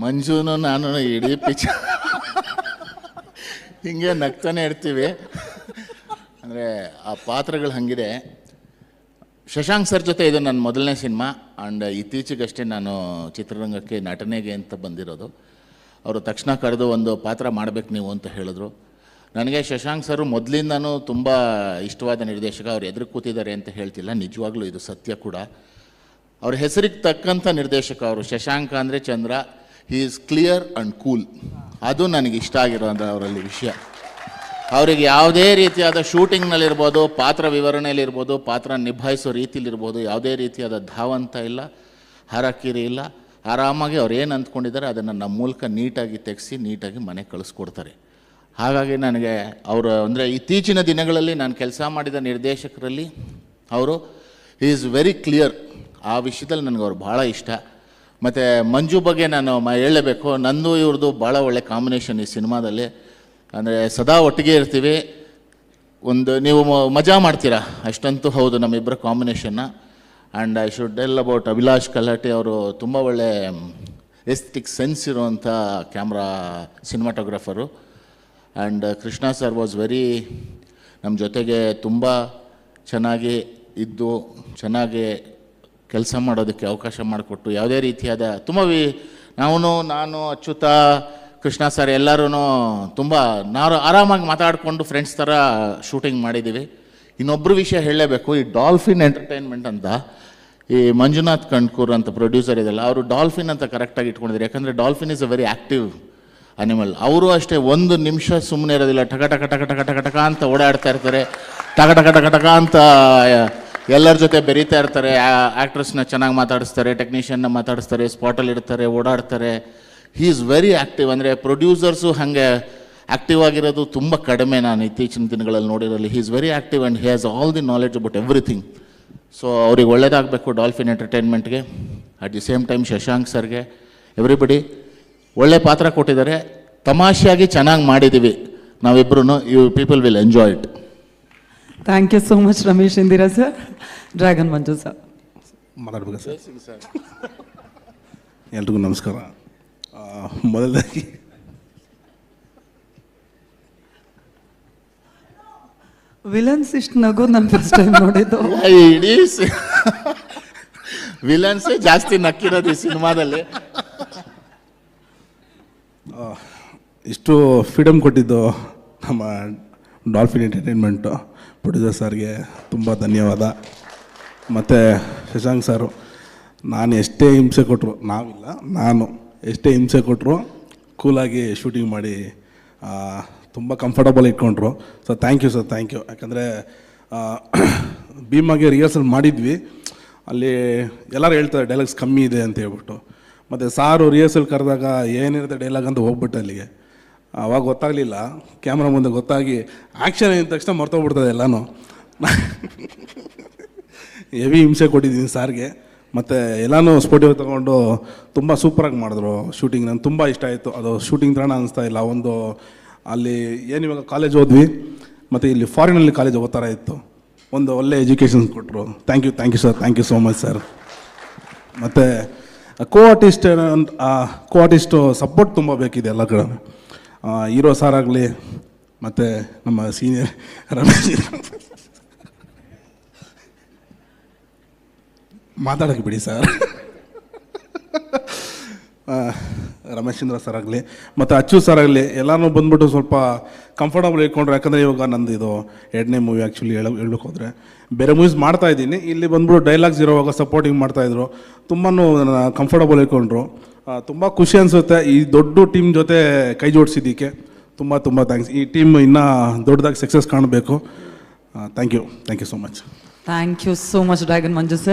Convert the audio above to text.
ಮಂಜುನು ನಾನು ಇಡೀ ಪಿಚ್ ಹಿಂಗೆ ನಗ್ತಾನೆ ಇರ್ತೀವಿ. ಅಂದರೆ ಆ ಪಾತ್ರಗಳು ಹಂಗಿದೆ. ಶಶಾಂಕ್ ಸರ್ ಜೊತೆ ಇದು ನನ್ನ ಮೊದಲನೇ ಸಿನಿಮಾ. ಆ್ಯಂಡ್ ಇತ್ತೀಚೆಗಷ್ಟೇ ನಾನು ಚಿತ್ರರಂಗಕ್ಕೆ ನಟನೆಗೆ ಅಂತ ಬಂದಿರೋದು. ಅವರು ತಕ್ಷಣ ಕರೆದು ಒಂದು ಪಾತ್ರ ಮಾಡಬೇಕು ನೀವು ಅಂತ ಹೇಳಿದ್ರು. ನನಗೆ ಶಶಾಂಕ್ ಸರ್ ಮೊದಲಿಂದನೂ ತುಂಬ ಇಷ್ಟವಾದ ನಿರ್ದೇಶಕ. ಅವ್ರು ಎದುರು ಕೂತಿದ್ದಾರೆ ಅಂತ ಹೇಳ್ತಿಲ್ಲ. ನಿಜವಾಗ್ಲೂ ಇದು ಸತ್ಯ ಕೂಡ. ಅವ್ರ ಹೆಸರಿಗೆ ತಕ್ಕಂಥ ನಿರ್ದೇಶಕ ಅವರು ಶಶಾಂಕ ಅಂದರೆ ಚಂದ್ರ. He is clear and cool ಅದು ನನಗೆ ಇಷ್ಟ ಆಗಿರೋದು ಅವರಲ್ಲಿ ವಿಷಯ. ಅವರಿಗೆ ಯಾವುದೇ ರೀತಿಯಾದ ಶೂಟಿಂಗ್ನಲ್ಲಿರ್ಬೋದು, ಪಾತ್ರ ವಿವರಣೆಯಲ್ಲಿರ್ಬೋದು, ಪಾತ್ರ ನಿಭಾಯಿಸೋ ರೀತಿಲಿರ್ಬೋದು ಯಾವುದೇ ರೀತಿಯಾದ ಧಾವಂತ ಇಲ್ಲ, ಹರಕಿರಿ ಇಲ್ಲ. ಆರಾಮಾಗಿ ಅವ್ರು ಏನು ಅಂದ್ಕೊಂಡಿದ್ದಾರೆ ಅದನ್ನು ನಮ್ಮ ಮೂಲಕ ನೀಟಾಗಿ ತೆಗೆಸಿ, ನೀಟಾಗಿ ಮನೆಗೆ ಕಳಿಸ್ಕೊಡ್ತಾರೆ. ಹಾಗಾಗಿ ನನಗೆ ಅವರು ಅಂದರೆ ಇತ್ತೀಚಿನ ದಿನಗಳಲ್ಲಿ ನಾನು ಕೆಲಸ ಮಾಡಿದ ನಿರ್ದೇಶಕರಲ್ಲಿ ಅವರು ಈಸ್ ವೆರಿ ಕ್ಲಿಯರ್ ಆ ವಿಷಯದಲ್ಲಿ ನನಗೆ ಅವ್ರು ಭಾಳ ಇಷ್ಟ. ಮತ್ತು ಮಂಜು ಬಗ್ಗೆ ನಾನು ಮ ಹೇಳಲೇಬೇಕು. ನಂದು ಇವ್ರದ್ದು ಭಾಳ ಒಳ್ಳೆ ಕಾಂಬಿನೇಷನ್ ಈ ಸಿನಿಮಾದಲ್ಲಿ. ಅಂದರೆ ಸದಾ ಒಟ್ಟಿಗೆ ಇರ್ತೀವಿ. ಒಂದು ನೀವು ಮಜಾ ಮಾಡ್ತೀರಾ? ಅಷ್ಟಂತೂ ಹೌದು ನಮ್ಮಿಬ್ಬರ ಕಾಂಬಿನೇಷನ್ನ and I should tell about Abhilash Kalate ಅವರು ತುಂಬ ಒಳ್ಳೆ ಎಸ್ಥೆಟಿಕ್ ಸೆನ್ಸ್ ಇರುವಂಥ camera cinematographer and Krishna sir was very ನಮ್ಮ ಜೊತೆಗೆ ತುಂಬ ಚೆನ್ನಾಗಿ ಇದ್ದು, ಚೆನ್ನಾಗಿ ಕೆಲಸ ಮಾಡೋದಕ್ಕೆ ಅವಕಾಶ ಮಾಡಿಕೊಟ್ಟು ಯಾವುದೇ ರೀತಿಯಾದ ತುಂಬ ವಿ ನಾವು ನಾನು, ಅಚ್ಯುತ, ಕೃಷ್ಣ ಸರ್ ಎಲ್ಲರೂ ತುಂಬ ನಾವು ಆರಾಮಾಗಿ ಮಾತಾಡಿಕೊಂಡು ಫ್ರೆಂಡ್ಸ್ ಥರ ಶೂಟಿಂಗ್ ಮಾಡಿದ್ದೀವಿ. ಇನ್ನೊಬ್ಬರು ವಿಷಯ ಹೇಳಲೇಬೇಕು, ಈ ಡಾಲ್ಫಿನ್ ಎಂಟರ್ಟೈನ್ಮೆಂಟ್ ಅಂತ, ಈ ಮಂಜುನಾಥ್ ಕಣ್ಕೂರ್ ಅಂತ ಪ್ರೊಡ್ಯೂಸರ್ ಇದೆಲ್ಲ ಅವರು ಡಾಲ್ಫಿನ್ ಅಂತ ಕರೆಕ್ಟಾಗಿ ಇಟ್ಕೊಂಡಿದ್ದಾರೆ. ಯಾಕಂದರೆ dolphin is a very active animal ಅವರು ಅಷ್ಟೇ ಒಂದು ನಿಮಿಷ ಸುಮ್ಮನೆ ಇರೋದಿಲ್ಲ ಟಕ ಟಕ ಟಕ ಟಕ ಟಕ ಟಕ ಅಂತ ಓಡಾಡ್ತಾ ಇರ್ತಾರೆ, ಟಕ ಟಕ ಟಕ ಟಕ ಅಂತ ಎಲ್ಲರ ಜೊತೆ ಬೆರೀತಾ ಇರ್ತಾರೆ ಆ್ಯಕ್ಟ್ರೆಸ್ನ ಚೆನ್ನಾಗಿ ಮಾತಾಡಿಸ್ತಾರೆ ಟೆಕ್ನಿಷಿಯನ್ನ ಮಾತಾಡಿಸ್ತಾರೆ ಸ್ಪಾಟಲ್ಲಿ ಇರ್ತಾರೆ, ಓಡಾಡ್ತಾರೆ. ಹೀ ಈಸ್ ವೆರಿ ಆ್ಯಕ್ಟಿವ್ ಅಂದರೆ ಪ್ರೊಡ್ಯೂಸರ್ಸು ಹಾಗೆ ಆ್ಯಕ್ಟಿವ್ ಆಗಿರೋದು ತುಂಬ ಕಡಿಮೆ ನಾನು ಇತ್ತೀಚಿನ ದಿನಗಳಲ್ಲಿ ನೋಡಿರಲ್ಲಿ. He is very active and he has all the knowledge about everything so ಅವ್ರಿಗೆ ಒಳ್ಳೇದಾಗಬೇಕು dolphin ಎಂಟರ್ಟೈನ್ಮೆಂಟ್ಗೆ at the same time Shashank ಸರ್ಗೆ ಎವ್ರಿಬಡಿ ಒಳ್ಳೆ ಪಾತ್ರ ಕೊಟ್ಟಿದ್ದಾರೆ. ತಮಾಷೆಯಾಗಿ ಚೆನ್ನಾಗಿ ಮಾಡಿದ್ದೀವಿ ನಾವಿಬ್ಬರೂ you people will enjoy it thank you so much Ramesh Indira sir dragon Manju sir ಮಾತಾಡ್ಬೇಕು ಸರ್ ಎಲ್ರಿಗೂ ನಮಸ್ಕಾರ. ಮೊದಲದಾಗಿ ವಿಲನ್ಸ್ ಇಷ್ಟು ನಗು ನಾನು ಫಸ್ಟ್ ಟೈಮ್ ನೋಡಿದ್ದು. ಇಡೀ ವಿಲನ್ಸೇ ಜಾಸ್ತಿ ನಕ್ಕಿರೋದು ಈ ಸಿನಿಮಾದಲ್ಲಿ. ಇಷ್ಟು ಫ್ರೀಡಮ್ ಕೊಟ್ಟಿದ್ದು ನಮ್ಮ ಡಾಲ್ಫಿನ್ ಎಂಟರ್ಟೈನ್ಮೆಂಟು ಪ್ರೊಡ್ಯೂಸರ್ ಸರ್ಗೆ ತುಂಬ ಧನ್ಯವಾದ. ಮತ್ತು ಶಶಾಂಕ್ ಸರು, ನಾನು ಎಷ್ಟೇ ಹಿಂಸೆ ಕೊಟ್ಟರು ನಾವಿಲ್ಲ, ನಾನು ಎಷ್ಟೇ ಹಿಂಸೆ ಕೊಟ್ಟರು ಕೂಲಾಗಿ ಶೂಟಿಂಗ್ ಮಾಡಿ ತುಂಬ comfortable ಇಟ್ಕೊಂಡ್ರು. So thank you sir thank you ಯಾಕಂದರೆ ಭೀಮಾಗೆ ರಿಹರ್ಸಲ್ ಮಾಡಿದ್ವಿ. ಅಲ್ಲಿ ಎಲ್ಲರೂ ಹೇಳ್ತಾರೆ ಡೈಲಾಗ್ಸ್ ಕಮ್ಮಿ ಇದೆ ಅಂತ ಹೇಳ್ಬಿಟ್ಟು. ಮತ್ತು ಸಾರು ರಿಹರ್ಸಲ್ ಕರೆದಾಗ ಏನಿರುತ್ತೆ ಡೈಲಾಗ್ ಅಂತ ಹೋಗ್ಬಿಟ್ಟು ಅಲ್ಲಿಗೆ. ಅವಾಗ ಗೊತ್ತಾಗಲಿಲ್ಲ. ಕ್ಯಾಮ್ರಾ ಮುಂದೆ ಗೊತ್ತಾಗಿ ಆ್ಯಕ್ಷನ್ ಆಗಿದ ತಕ್ಷಣ ಮರ್ತೋಗ್ಬಿಡ್ತದೆ ಎಲ್ಲಾನು. ಹೆವಿ ಹಿಂಸೆ ಕೊಟ್ಟಿದ್ದೀನಿ ಸಾರ್ಗೆ. ಮತ್ತು ಎಲ್ಲನೂ ಸ್ಪೋಟಿವ್ ತೊಗೊಂಡು ತುಂಬ ಸೂಪರಾಗಿ ಮಾಡಿದ್ರು ಶೂಟಿಂಗ್ ನನಗೆ ತುಂಬ ಇಷ್ಟ ಆಯಿತು. ಅದು ಶೂಟಿಂಗ್ ಥರ ಅನಿಸ್ತಾ ಇಲ್ಲ. ಒಂದು ಅಲ್ಲಿ ಏನು ಇವಾಗ ಕಾಲೇಜ್ ಹೋದ್ವಿ, ಮತ್ತು ಇಲ್ಲಿ ಫಾರಿನಲ್ಲಿ ಕಾಲೇಜ್ ಥರ ಇತ್ತು. ಒಂದು ಒಳ್ಳೆ ಎಜುಕೇಷನ್ಸ್ ಕೊಟ್ಟರು thank you thank you sir thank you so much sir ಮತ್ತು co artist co artist support ತುಂಬ ಬೇಕಿದೆ ಎಲ್ಲ ಕಡೆ. ಹೀರೋ ಸಾರ್ ಆಗಲಿ ಮತ್ತು ನಮ್ಮ ಸೀನಿಯರ್ ರಮೇಶ್ ಮಾತಾಡೋಕ್ಕೆ ಬಿಡಿ ಸರ್. ರಮೇಶ್ ಚಂದ್ರ ಸರ್ ಆಗಲಿ, ಮತ್ತು ಅಚ್ಚು ಸರ್ ಆಗಲಿ ಎಲ್ಲರೂ ಬಂದ್ಬಿಟ್ಟು ಸ್ವಲ್ಪ ಕಂಫರ್ಟಬಲ್ ಇಟ್ಕೊಂಡ್ರು, ಯಾಕಂದರೆ ಇವಾಗ ನಂದು ಇದು ಎರಡನೇ ಮೂವಿ ಆ್ಯಕ್ಚುಲಿ ಹೇಳ ಹೇಳಕ್ಕೆ ಹೋದರೆ. ಬೇರೆ ಮೂವೀಸ್ ಮಾಡ್ತಾ ಇದ್ದೀನಿ. ಇಲ್ಲಿ ಬಂದ್ಬಿಟ್ಟು ಡೈಲಾಗ್ಸ್ ಇರೋವಾಗ ಸಪೋರ್ಟಿಂಗ್ ಮಾಡ್ತಾಯಿದ್ರು ತುಂಬಾ ಕಂಫರ್ಟಬಲ್ ಇಟ್ಕೊಂಡ್ರು. ತುಂಬ ಖುಷಿ ಅನಿಸುತ್ತೆ. ಈ ದೊಡ್ಡ ಟೀಮ್ ಜೊತೆ ಕೈ ಜೋಡಿಸಿದ್ದಕ್ಕೆ ತುಂಬ ತುಂಬ ಥ್ಯಾಂಕ್ಸ್ ಈ ಟೀಮ್ ಇನ್ನೂ ದೊಡ್ಡದಾಗಿ ಸಕ್ಸಸ್ ಕಾಣಬೇಕು. Thank you thank you so much thank you so much dragon Manju sir